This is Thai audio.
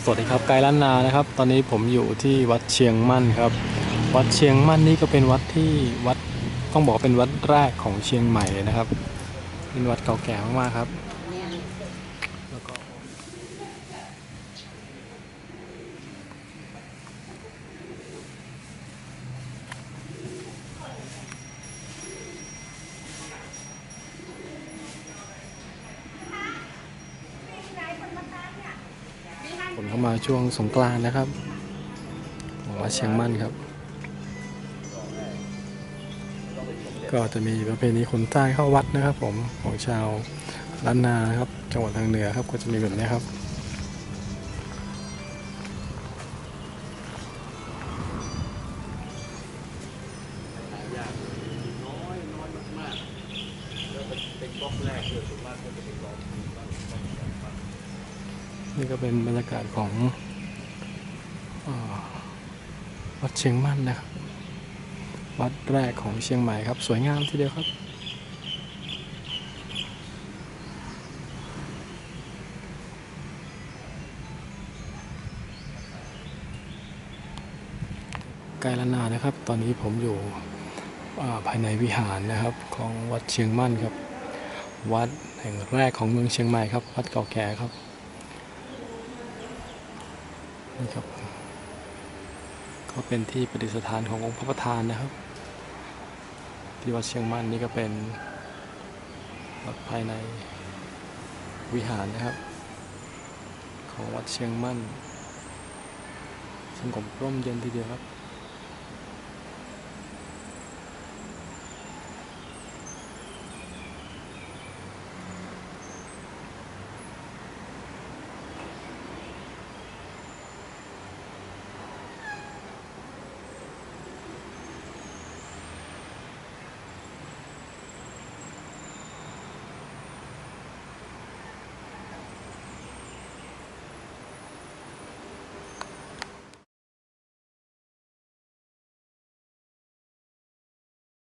สวัสดีครับไกด์ล้านนานะครับ ตอนนี้ผมอยู่ที่วัดเชียงมั่นครับ วัดเชียงมั่นนี่ก็เป็นวัดที่วัดต้องบอกเป็นวัดแรกของเชียงใหม่เลยนะครับ เป็นวัดเก่าแก่มากๆครับ ข้ามาช่วงสงกรานต์นะครับวัดเชียงมั่นครับ ก็จะมีประเพณีคนใต้เข้าวัดนะครับ ผมของชาวล้านนานะครับ จังหวัดทางเหนือครับก็จะมีแบบนี้ครับนี่ก็เป็นบ นี่ก็เป็นบรรยากาศของอวัดเชียงมั่นนะครับ วัดแรกของเชียงใหม่ครับ สวยงามทีเดียวครับใกล้ละนานะครับ ตอนนี้ผมอยู่ภายในวิหารนะครับของวัดเชียงมั่นครับ วัดแห่งแรกของเมืองเชียงใหม่ครับ วัดเก่าแก่ครับ นี่ครับ ก็เป็นที่ประดิษฐานขององค์พระประธานนะครับ ที่วัดเชียงมั่นนี่ก็เป็นวัดภายในวิหารนะครับ ของวัดเชียงมั่นสงบร่มเย็นทีเดียวครับ